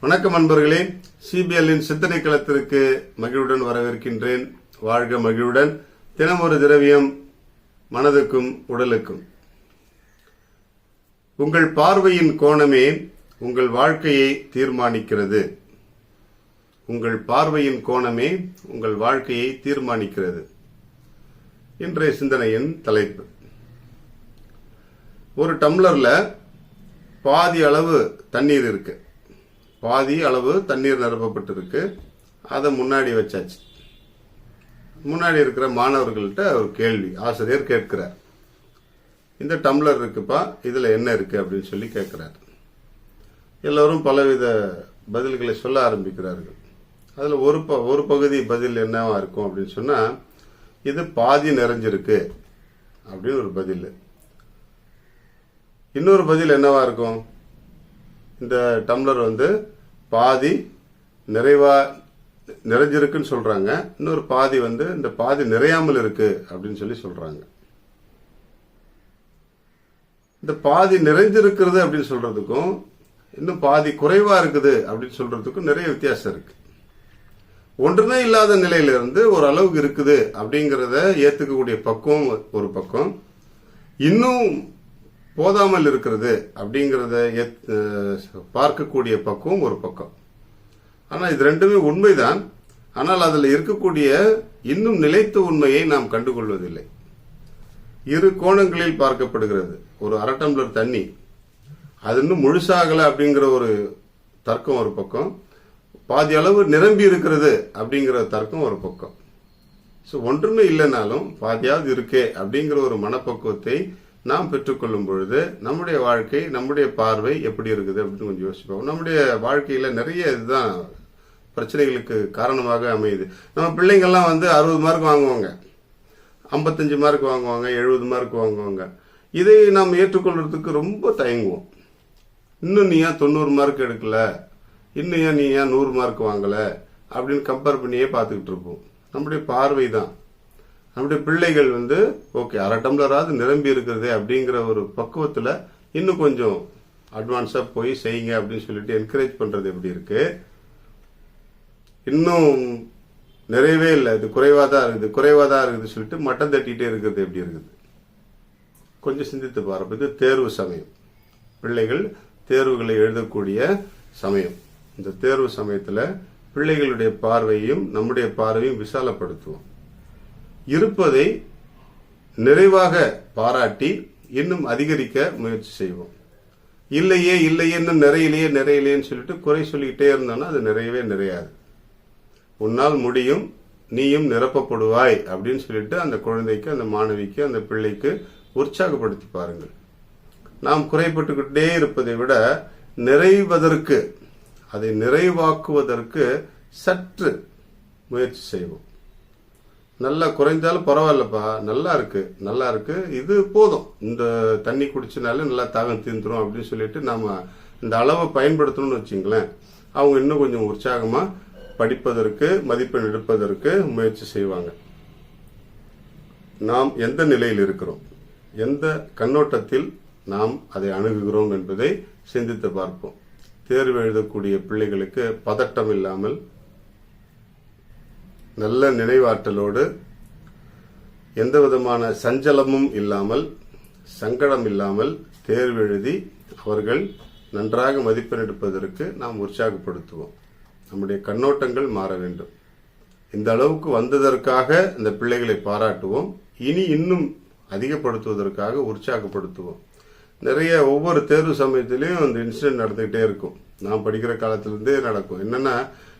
வணக்கம் அன்பர்களே. சிபிஎல்லின் சிந்தனை களத்திற்கு மகிழ்வுடன் வரவேற்கின்றேன். வாழ்க மகிழ்வுடன். ஒரு திரவியம் மனதுக்கும் உடலுக்கும். உங்கள் பார்வையின் கோணமே உங்கள் வாழ்க்கையை தீர்மானிக்கிறது. உங்கள் பார்வையின் கோணமே உங்கள் வாழ்க்கையை தீர்மானிக்கிறது. இன்றைய சிந்தனையின் தலைப்பு. ஒரு டம்ளர்ல பாதி அளவு தண்ணீர் இருக்கு. பாதி அளவு தண்ணீர் நிரப்பப்பட்டிருக்கு. அதை முன்னாடி வச்சாச்சு. முன்னாடி இருக்கிற மாணவர்கள்ட்ட ஒரு கேள்வி ஆசிரியர் கேட்கிறார். இந்த டம்ளர் இருக்குப்பா இதில் என்ன இருக்கு அப்படின்னு சொல்லி கேட்குறார். எல்லோரும் பலவித பதில்களை சொல்ல ஆரம்பிக்கிறார்கள். அதில் ஒரு ப ஒரு பகுதி பதில் என்னவா இருக்கும் அப்படின்னு சொன்னால் இது பாதி நிறைஞ்சிருக்கு அப்படின்னு ஒரு பதில். இன்னொரு பதில் என்னவா இருக்கும்? இந்த டம்ளர் வந்து பாதி நிறைவா நிறைஞ்சிருக்குன்னு சொல்றாங்க. இன்னொரு பாதி வந்து இந்த பாதி நிறையாமல் இருக்கு அப்படின்னு சொல்லி சொல்றாங்க. இந்த பாதி நிறைஞ்சிருக்கிறது அப்படின்னு சொல்றதுக்கும் இன்னும் பாதி குறைவா இருக்குது அப்படின்னு சொல்றதுக்கும் நிறைய வித்தியாசம் இருக்கு. ஒன்றுமே இல்லாத நிலையிலிருந்து ஒரு அளவுக்கு இருக்குது அப்படிங்கிறத ஏத்துக்கக்கூடிய பக்குவம் ஒரு பக்கம். இன்னும் போதாமல் இருக்கிறது அப்படிங்கிறத பார்க்கக்கூடிய பக்குவம் ஒரு பக்கம். ஆனால் இது ரெண்டுமே உண்மைதான். ஆனால் அதில் இருக்கக்கூடிய இன்னும் நிலைத்த உண்மையை நாம் கண்டுகொள்வதில்லை. இரு கோணங்களில் பார்க்கப்படுகிறது. ஒரு அரை டம்ளர் தண்ணி. அது இன்னும் முழுசாகலை அப்படிங்கிற ஒரு தர்க்கம் ஒரு பக்கம். பாதி அளவு நிரம்பி இருக்கிறது அப்படிங்கிற தர்க்கம் ஒரு பக்கம். ஸோ ஒன்றுமே இல்லைனாலும் பாதியாவது இருக்கே அப்படிங்கிற ஒரு மனப்பக்குவத்தை நாம் பெற்றுக்கொள்ளும் பொழுது நம்முடைய வாழ்க்கை நம்முடைய பார்வை எப்படி இருக்குது அப்படின்னு கொஞ்சம் யோசிப்போம். நம்முடைய வாழ்க்கையில நிறைய இதுதான் பிரச்சனைகளுக்கு காரணமாக அமையுது. நம்ம பிள்ளைங்கள்லாம் வந்து அறுபது மார்க் வாங்குவாங்க. ஐம்பத்தஞ்சு மார்க் வாங்குவாங்க எழுபது மார்க் வாங்குவாங்க. இதை நாம் ஏற்றுக்கொள்றதுக்கு ரொம்ப தயங்குவோம். இன்னும் நீ ஏன் தொண்ணூறு மார்க் எடுக்கல? இன்னும் ஏன் நீ ஏன் நூறு மார்க் வாங்கல? அப்படின்னு கம்பேர் பண்ணியே பார்த்துக்கிட்டு இருப்போம். நம்முடைய பார்வை தான் நம்முடைய பிள்ளைகள் வந்து ஓகே அரை டம்ளராவது நிரம்பி இருக்கிறதே அப்படிங்கிற ஒரு பக்குவத்தில் இன்னும் கொஞ்சம் அட்வான்ஸாக போய் செய்யுங்க அப்படின்னு சொல்லிட்டு என்கரேஜ் பண்ணுறது எப்படி இருக்கு? இன்னும் நிறையவே இல்லை. இது குறைவாக தான் இருக்குது. குறைவாக தான் இருக்குது சொல்லிட்டு மட்டம் தட்டிகிட்டே இருக்கிறது எப்படி இருக்குது? கொஞ்சம் சிந்தித்து பாருப்ப இது தேர்வு சமயம். பிள்ளைகள் தேர்வுகளை எழுதக்கூடிய சமயம். இந்த தேர்வு சமயத்தில் பிள்ளைகளுடைய பார்வையும் நம்முடைய பார்வையும் விசாலப்படுத்துவோம். இருப்பதை நிறைவாக பாராட்டி இன்னும் அதிகரிக்க முயற்சி செய்வோம். இல்லையே இல்லையே இன்னும் நிறையிலேயே நிறையிலேன்னு சொல்லிட்டு குறை சொல்லிக்கிட்டே இருந்தோம்னா அது நிறையவே நிறையாது. உன்னால் முடியும் நீயும் நிரப்பப்படுவாய் அப்படின்னு சொல்லிட்டு அந்த குழந்தைக்கு அந்த மாணவிக்கு அந்த பிள்ளைக்கு உற்சாகப்படுத்தி பாருங்கள். நாம் குறைப்பட்டுக்கிட்டே இருப்பதை விட நிறைவதற்கு அதை நிறைவாக்குவதற்கு சற்று முயற்சி செய்வோம். நல்லா குறைந்தாலும் பரவாயில்லப்பா. நல்லா இருக்கு. நல்லா இருக்கு. இது போதும். இந்த தண்ணி குடிச்சினாலே நல்லா தாகம் தீந்துரும் அப்படின்னு சொல்லிட்டு நாம இந்த அளவை பயன்படுத்தணும்னு வச்சுங்களேன். அவங்க இன்னும் கொஞ்சம் உற்சாகமா படிப்பதற்கு மதிப்பெண் எடுப்பதற்கு முயற்சி செய்வாங்க. நாம் எந்த நிலையில் இருக்கிறோம்? எந்த கண்ணோட்டத்தில் நாம் அதை அணுகுகிறோம் என்பதை சிந்தித்து பார்ப்போம். தேர்வு எழுதக்கூடிய பிள்ளைகளுக்கு பதட்டம் இல்லாமல் நல்ல நினைவாற்றலோடு எந்த விதமான சஞ்சலமும் இல்லாமல் சங்கடம் இல்லாமல் தேர்வு எழுதி அவர்கள் நன்றாக மதிப்பெண் எடுப்பதற்கு நாம் உற்சாகப்படுத்துவோம். நம்முடைய கண்ணோட்டங்கள் மாற வேண்டும். இந்த அளவுக்கு வந்ததற்காக இந்த பிள்ளைகளை பாராட்டுவோம். இனி இன்னும் அதிகப்படுத்துவதற்காக உற்சாகப்படுத்துவோம். நிறைய ஒவ்வொரு தேர்வு சமயத்திலையும் அந்த இன்சிடென்ட் நடந்துகிட்டே இருக்கும். நான் படிக்கிற காலத்திலிருந்தே நடக்கும். என்னன்னா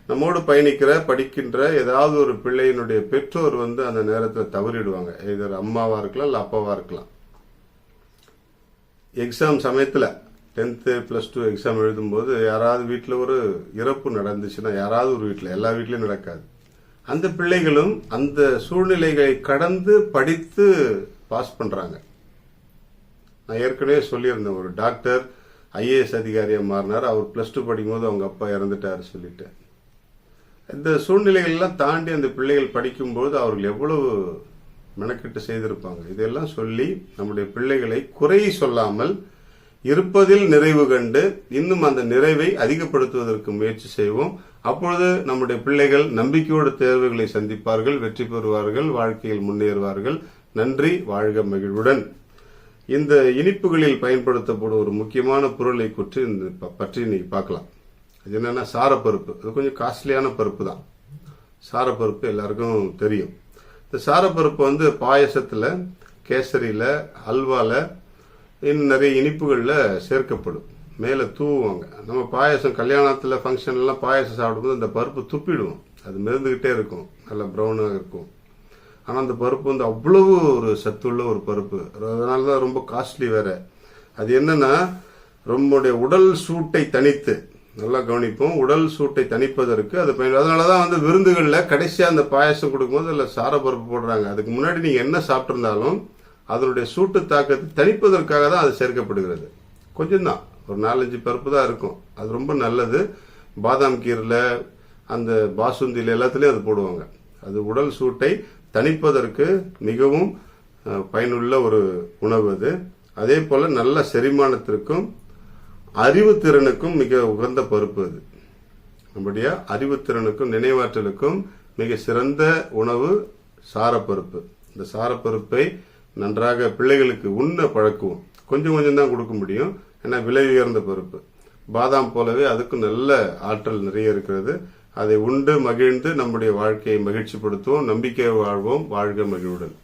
நம்மோடு பயணிக்கிற படிக்கின்ற ஏதாவது ஒரு பிள்ளையினுடைய பெற்றோர் வந்து அந்த நேரத்தில் தவறிடுவாங்க. இது அம்மாவாக இருக்கலாம் இல்லை அப்பாவாக இருக்கலாம். எக்ஸாம் சமயத்தில் டென்த்து ப்ளஸ் டூ எக்ஸாம் எழுதும்போது யாராவது வீட்டில் ஒரு இறப்பு நடந்துச்சுன்னா யாராவது ஒரு வீட்டில் எல்லா வீட்லேயும் நடக்காது. அந்த பிள்ளைகளும் அந்த சூழ்நிலைகளை கடந்து படித்து பாஸ் பண்ணுறாங்க நான் ஏற்கனவே சொல்லியிருந்தேன் ஒரு டாக்டர் ஐஏஎஸ் அதிகாரியாக மாறினார். அவர் ப்ளஸ் டூ படிக்கும்போது அவங்க அப்பா இறந்துட்டாரு சொல்லிட்டேன் இந்த சூழ்நிலைகள்லாம் தாண்டி அந்த பிள்ளைகள் படிக்கும்போது அவர்கள் எவ்வளவு மெனக்கெட்டு செய்திருப்பாங்க? இதெல்லாம் சொல்லி நம்முடைய பிள்ளைகளை குறை சொல்லாமல் இருப்பதில் நிறைவு கண்டு இன்னும் அந்த நிறைவை அதிகப்படுத்துவதற்கு முயற்சி செய்வோம். அப்பொழுது நம்முடைய பிள்ளைகள் நம்பிக்கையோடு தேர்வுகளை சந்திப்பார்கள் வெற்றி பெறுவார்கள் வாழ்க்கையில் முன்னேறுவார்கள். நன்றி வாழ்க மகிழ்வுடன். இந்த இனிப்புகளில் பயன்படுத்தப்படும் ஒரு முக்கியமான பொருளை குற்று இந்த ப- பற்றி இன்னைக்கு பார்க்கலாம். அது என்னென்னா சாரப்பருப்பு. அது கொஞ்சம் காஸ்ட்லியான பருப்பு தான் சாரப்பருப்பு எல்லாருக்கும் தெரியும். இந்த சாரப்பருப்பு வந்து பாயசத்தில் கேசரியில் அல்வாவில் இன்னும் நிறைய இனிப்புகளில் சேர்க்கப்படும். மேலே தூவுவாங்க. நம்ம பாயசம் கல்யாணத்தில் ஃபங்க்ஷன்லாம் பாயசம் சாப்பிடும்போது அந்த பருப்பு துப்பிடுவோம். அது மிதந்துக்கிட்டே இருக்கும். நல்லா ப்ரௌனாக இருக்கும். ஆனால் அந்த பருப்பு வந்து அவ்வளவு ஒரு சத்துள்ள ஒரு பருப்பு. அதனால தான் ரொம்ப காஸ்ட்லி வேற. அது என்னன்னா நம்முடைய உடல் சூட்டை தனித்து நல்லா கவனிப்போம். உடல் சூட்டை தணிப்பதற்கு அது பயன் அதனால தான் வந்து விருந்துகளில் கடைசியாக அந்த பாயசம் கொடுக்கும்போது அதில் சாரப்பருப்பு போடுறாங்க. அதுக்கு முன்னாடி நீங்கள் என்ன சாப்பிட்ருந்தாலும் அதனுடைய சூட்டு தாக்கத்தை தணிப்பதற்காக தான் அது சேர்க்கப்படுகிறது. கொஞ்சம் தான் ஒரு நாலஞ்சு பருப்பு தான் இருக்கும். அது ரொம்ப நல்லது. பாதாம் கீரில் அந்த பாசுந்தியில் எல்லாத்துலேயும் அது போடுவாங்க. அது உடல் சூட்டை தணிப்பதற்கு மிகவும் பயனுள்ள ஒரு உணவு அது. அதே போல் நல்ல செரிமானத்திற்கும் அறிவுத்திறனுக்கும் மிக உகந்த பருப்பு அது. நம்முடைய அறிவுத்திறனுக்கும் நினைவாற்றலுக்கும் மிக சிறந்த உணவு சாரப்பருப்பு. இந்த சாரப்பருப்பை நன்றாக பிள்ளைகளுக்கு உண்ண பழக்குவோம். கொஞ்சம் கொஞ்சம் தான் கொடுக்க முடியும். ஏன்னா விலை உயர்ந்த பருப்பு. பாதாம் போலவே அதுக்கும் நல்ல ஆற்றல் நிறைய இருக்கிறது. அதை உண்டு மகிழ்ந்து நம்முடைய வாழ்க்கையை மகிழ்ச்சிப்படுத்துவோம் நம்பிக்கை வாழ்வோம் வாழ்க மகிழ்வுடன்.